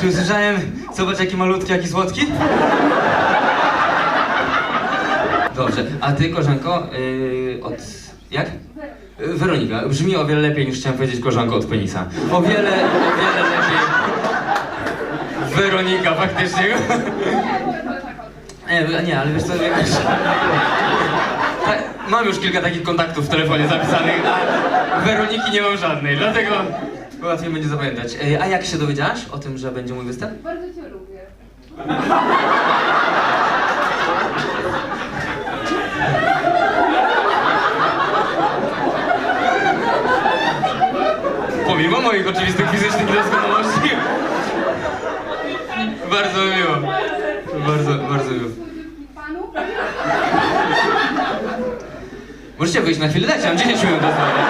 Czy usłyszałem? Zobacz jaki malutki, jaki słodki. Dobrze, a ty koleżanko, yy, od... jak? Weronika, brzmi o wiele lepiej niż chciałem powiedzieć koleżanko od penisa. O wiele, o wiele lepiej. Weronika, faktycznie. Nie, nie, ale wiesz co, jakoś... Tak, Mam już kilka takich kontaktów w telefonie zapisanych, a Weroniki nie mam żadnej, dlatego łatwiej będzie zapamiętać. Ej, A jak się dowiedziałaś o tym, że będzie mój występ? Bardzo cię lubię. Pomimo moich oczywistych fizycznych niedoskonałości. Bardzo mi miło. Bardzo, bardzo miło. Możecie wyjść na chwilę, dajcie nam 10 minut do zdania.